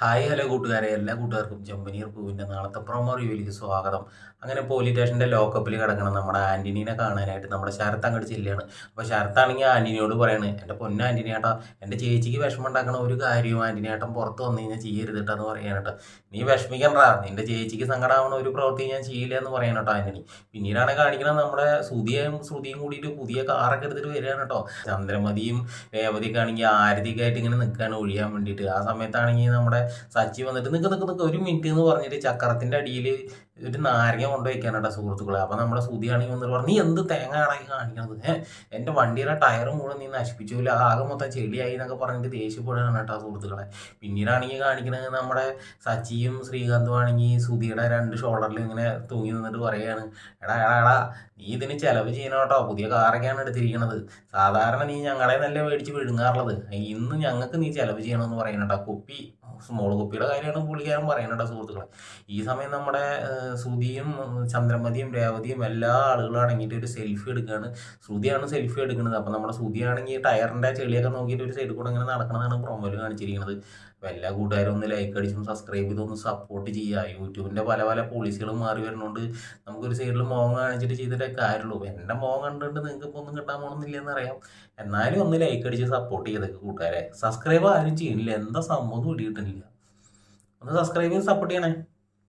Hi hello കൂട്ടുകാരെ. എല്ലാ കൂട്ടുകാർക്കും ജമ്പനീർ പൂവിന്റെ നാളത്തെ പ്രൊമോ റിവ്യൂലേക്ക് സ്വാഗതം. അങ്ങനെ പോലീസ് സ്റ്റേഷന്റെ ലോക്കപ്പിൽ കിടക്കണം നമ്മുടെ ആന്റണീനെ കാണാനായിട്ട് നമ്മുടെ ശരത്ത് അങ്ങോട്ട് ചെല്ലുകയാണ്. അപ്പോൾ ശരത്താണെങ്കിൽ ആന്റണിയോട് പറയണ് എന്റെ പൊന്ന ആന്റണിയേട്ടാ എന്റെ ചേച്ചിക്ക് വിഷമം ഉണ്ടാക്കണ ഒരു കാര്യവും ആന്റണിയേട്ടൻ പുറത്ത് വന്നു കഴിഞ്ഞാൽ ചെയ്യരുത് കേട്ടോ എന്ന് പറയാൻ കേട്ടോ നീ വിഷമിക്കണ്ടാ നിന്റെ ചേച്ചിക്ക് സങ്കടമാവണ ഒരു പ്രവൃത്തി ഞാൻ ചെയ്യില്ല എന്ന് പറയാൻ കേട്ടോ ആന്റണി പിന്നീടാണ് കാണിക്കുന്നത് നമ്മുടെ ശ്രുതിയും ശ്രുതിയും കൂടിയിട്ട് പുതിയ കാറൊക്കെ എടുത്തിട്ട് വരികയാണ് കേട്ടോ ചന്ദ്രമതിയും രേവതിയൊക്കെ ആണെങ്കിൽ ഇങ്ങനെ നിൽക്കുകയാണ് ഒഴിയാൻ വേണ്ടിയിട്ട്. ആ സമയത്താണെങ്കിൽ നമ്മുടെ സച്ചി വന്നിട്ട് നിൽക്ക് നിൽക്ക് നിൽക്ക് ഒരു മിനിറ്റ് എന്ന് പറഞ്ഞിട്ട് ചക്രത്തിന്റെ അടിയിൽ ഒരു നാരങ്ങ കൊണ്ടുവയ്ക്കാനാട്ടോ സുഹൃത്തുക്കളെ. അപ്പൊ നമ്മുടെ സുതിയാണെങ്കിൽ വന്നിട്ട് പറഞ്ഞു നീ എന്ത് തേങ്ങ ആണെങ്കിൽ കാണിക്കണത്? എന്റെ വണ്ടിയുടെ ടയർ മുഴുവൻ നീ നശിപ്പിച്ചില്ല ആകെ മൊത്തം ചെളിയായി എന്നൊക്കെ പറഞ്ഞിട്ട് ദേഷ്യപ്പെടുകയാണ് കേട്ടോ സുഹൃത്തുക്കളെ. പിന്നീടാണെങ്കിൽ കാണിക്കുന്നത് നമ്മുടെ സച്ചിയും ശ്രീകാന്തും ആണെങ്കിൽ സുധിയുടെ രണ്ട് ഷോൾഡറിൽ ഇങ്ങനെ തൂങ്ങി നിന്നിട്ട് പറയുകയാണ് എടാ എടാ എടാ നീ ഇതിന് ചെലവ് ചെയ്യണം കേട്ടോ. പുതിയ കാറൊക്കെയാണ് എടുത്തിരിക്കുന്നത് സാധാരണ നീ ഞങ്ങളെ നല്ല മേടിച്ച് വിഴുങ്ങാറുള്ളത്. ഇന്ന് ഞങ്ങൾക്ക് നീ ചെലവ് ചെയ്യണമെന്ന് പറയണം കേട്ടോ. കുപ്പി സ്മോൾ കുപ്പിയുടെ കാര്യമാണ് പുള്ളിക്കാരൻ പറയണട്ടാ സുഹൃത്തുക്കളെ. ഈ സമയം നമ്മുടെ ശ്രുതിയും ചന്ദ്രമതിയും രേവതിയും എല്ലാ ആളുകളും അടങ്ങിയിട്ട് ഒരു സെൽഫി എടുക്കുകയാണ് ശ്രുതിയാണ് സെൽഫി എടുക്കുന്നത്. അപ്പം നമ്മുടെ ശ്രുതിയാണെങ്കിൽ ടയറിന്റെ ചെളിയൊക്കെ നോക്കിയിട്ട് ഒരു സൈഡിൽ കൂടെ ഇങ്ങനെ നടക്കണമെന്നാണ് പ്രൊമോയിൽ കാണിച്ചിരിക്കുന്നത്. അപ്പോൾ എല്ലാ കൂട്ടുകാരും ഒന്ന് ലൈക്ക് അടിച്ചും സബ്സ്ക്രൈബ് ചെയ്തൊന്ന് സപ്പോർട്ട് ചെയ്യുക. യൂട്യൂബിന്റെ പല പല പോളിസികളും മാറി വരുന്നതുകൊണ്ട് നമുക്കൊരു സൈഡിൽ മോഹം കാണിച്ചിട്ട് ചെയ്തിട്ടേ കാര്യമുള്ളൂ. എന്റെ മോഹം കണ്ടിട്ട് നിങ്ങൾക്ക് ഇപ്പോൾ ഒന്നും കിട്ടാൻ പോകണമെന്നില്ലെന്ന് അറിയാം. എന്നാലും ഒന്ന് ലൈക്ക് അടിച്ച് സപ്പോർട്ട് ചെയ്തൊക്കെ കൂട്ടുകാരെ. സബ്സ്ക്രൈബ് ആരും ചെയ്യുന്നില്ല. എന്താ സംഭവം പിടികിട്ടുന്നില്ല ഒന്ന് സബ്സ്ക്രൈബ് ചെയ്ത് സപ്പോർട്ട് ചെയ്യണേ.